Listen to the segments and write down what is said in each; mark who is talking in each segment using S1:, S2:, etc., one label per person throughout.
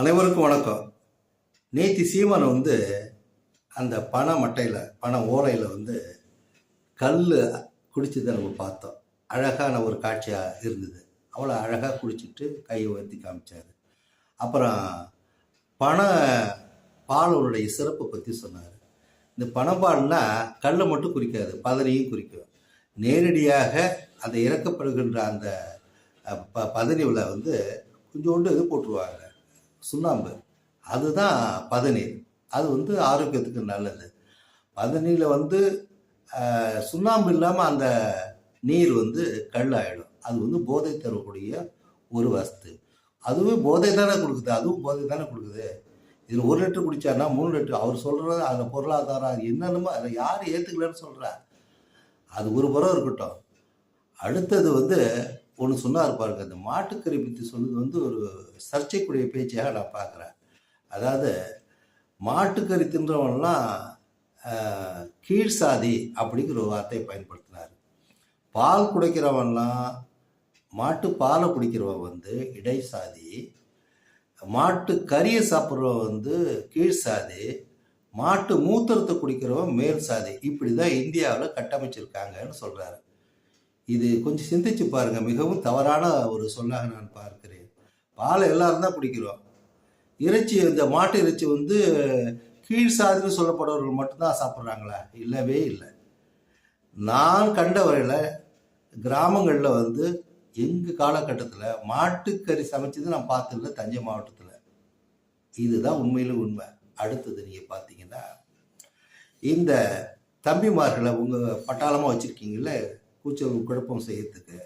S1: அனைவருக்கும் வணக்கம். நேத்தி சீமான் வந்து அந்த பனை மட்டையில் பனை ஓலையில் வந்து கல் குடிச்சதை நம்ம பார்த்தோம். அழகான ஒரு காட்சியாக இருந்தது. அவ்வளோ அழகாக குடிச்சிட்டு கையை உயர்த்தி காமிச்சார். அப்புறம் பனை பாலோடைய சிறப்பை பற்றி சொன்னார். இந்த பனப்பால்னா கல்லை மட்டும் குறிக்காது பதனையும் குறிக்கும். நேரடியாக அந்த இறக்கப்படுகின்ற அந்த ப பதனியில் வந்து கொஞ்சோண்டு இது போட்டுருவாங்க. சுண்ணாம்பு. அதுதான் பதநீர். அது வந்து ஆரோக்கியத்துக்கு நல்லது. பதநீரில் வந்து சுண்ணாம்பு இல்லாமல் அந்த நீர் வந்து கல்லாயிடும். அது வந்து போதை தரக்கூடிய ஒரு வஸ்து. அதுவே போதை தானே கொடுக்குது? அதுவும் போதை தானே கொடுக்குது? இதில் ஒரு லிட்டர் குடித்தார்னா மூணு லிட்டர். அவர் சொல்கிறது அதில் பொருளாதாரம் அது என்னென்னமோ அதை யார் ஏற்றுக்கலன்னு சொல்கிறா அது ஒரு புறம் இருக்கட்டும். அடுத்தது வந்து ஒன்று சொன்னார் பாருங்க அந்த மாட்டுக்கறி பற்றி சொல்லுது வந்து ஒரு சர்ச்சைக்குரிய பேச்சாக நான் பார்க்குறேன். அதாவது மாட்டுக்கறி தின்றவன்லாம் கீழ்சாதி கீழ் சாதி அப்படிங்கிற ஒரு வார்த்தையை பயன்படுத்தினார். பால் குடிக்கிறவன்லாம் மாட்டு பாலை குடிக்கிறவன் வந்து இடை சாதி மாட்டு கறியை சாப்பிட்றவன் வந்து கீழ் சாதி மாட்டு மூத்திரத்தை குடிக்கிறவன் மேல் சாதி. இப்படி தான் இந்தியாவில் கட்டமைச்சிருக்காங்கன்னு சொல்கிறாரு இது கொஞ்சம் சிந்திச்சு பாருங்க. மிகவும் தவறான ஒரு சொல்லாக நான் பார்க்கிறேன். பாலை எல்லாரும் தான் குடிக்கிறோம். இறைச்சி இந்த மாட்டு இறைச்சி வந்து கீழ் சாதின்னு சொல்லப்படுறவர்கள் மட்டும்தான் சாப்பிட்றாங்களா? இல்லவே இல்லை. நான் கண்ட வரையில் கிராமங்களில் வந்து எங்கள் காலகட்டத்தில் மாட்டுக்கறி சமைச்சது நான் பார்த்ததில்ல தஞ்சை மாவட்டத்தில். இதுதான் உண்மையில் உண்மை. அடுத்தது நீங்கள் பார்த்தீங்கன்னா இந்த தம்பிமார்களை உங்கள் பட்டாளமாக வச்சுருக்கீங்களே கூச்சல் குழப்பம் செய்யறதுக்கு.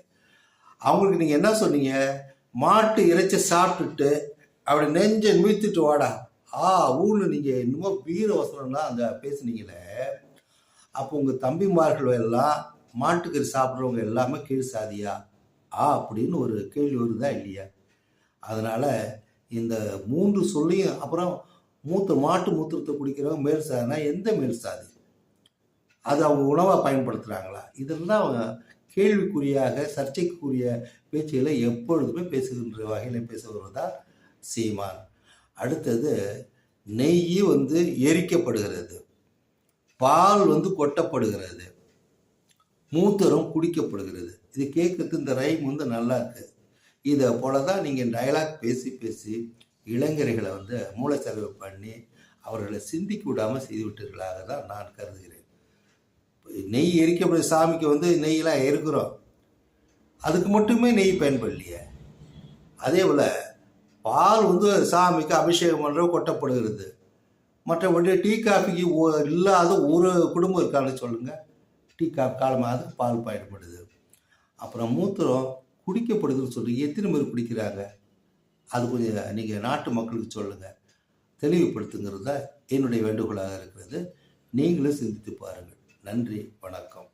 S1: அவங்களுக்கு நீங்கள் என்ன சொன்னீங்க? மாட்டு இறைச்சி சாப்பிட்டுட்டு அப்படி நெஞ்சை மீத்துட்டு வாடா. ஆ ஊன்னு நீங்கள் இன்னமும் வீர வசனம்லாம் அங்கே பேசுனீங்களே. அப்போ உங்கள் தம்பிமார்கள் எல்லாம் மாட்டுக்கறி சாப்பிட்றவங்க எல்லாமே கீழ் சாதியா? ஆ அப்படின்னு ஒரு கேள்வி வருதா இல்லையா? அதனால் இந்த மூன்று சொல்லியும் அப்புறம் மூத்த மாட்டு மூத்திரத்தை குடிக்கிறவங்க மேல் சாதினா எந்த மேல் சாதி? அது அவங்க உணவாக பயன்படுத்துகிறாங்களா இதெல்லாம் அவங்க கேள்விக்குறியாக சர்ச்சைக்குரிய பேச்சுகளை எப்பொழுதுமே பேசுகின்ற வகையில் பேசுபவர் தான் சீமான். அடுத்தது நெய் வந்து எரிக்கப்படுகிறது. பால் வந்து கொட்டப்படுகிறது. மூத்தரும் குடிக்கப்படுகிறது. இது கேட்கறது இந்த ரைம் வந்து நல்லா இருக்குது இதை போல தான் நீங்கள் டயலாக் பேசி பேசி இளைஞர்களை வந்து மூலச்செலவு பண்ணி அவர்களை சிந்திக்க விடாமல் செய்து விட்டீர்களாக தான் நான் கருதுகிறேன். நெய் எரிக்கப்படுற சாமிக்கு வந்து நெய்யெல்லாம் எரிக்கிறோம். அதுக்கு மட்டுமே நெய் பயன்படலையே. அதே போல் பால் வந்து சாமிக்கு அபிஷேகம் பண்ணுற கொட்டப்படுகிறது. மற்றபடி டீ காஃபிக்கு இல்லாத ஒரு குடும்பம் இருக்கான்னு சொல்லுங்கள் டீ காஃபி காலமாக பால் பயன்படுது. அப்புறம் மூத்திரம் குடிக்கப்படுதுன்னு சொல்லி எத்தனை பேர் குடிக்கிறாங்க? அது கொஞ்சம் நீங்கள் நாட்டு மக்களுக்கு சொல்லுங்கள் தெளிவுபடுத்துங்கிறது தான் என்னுடைய வேண்டுகோளாக இருக்கிறது. நீங்களும் சிந்தித்து பாருங்கள். நன்றி வணக்கம்.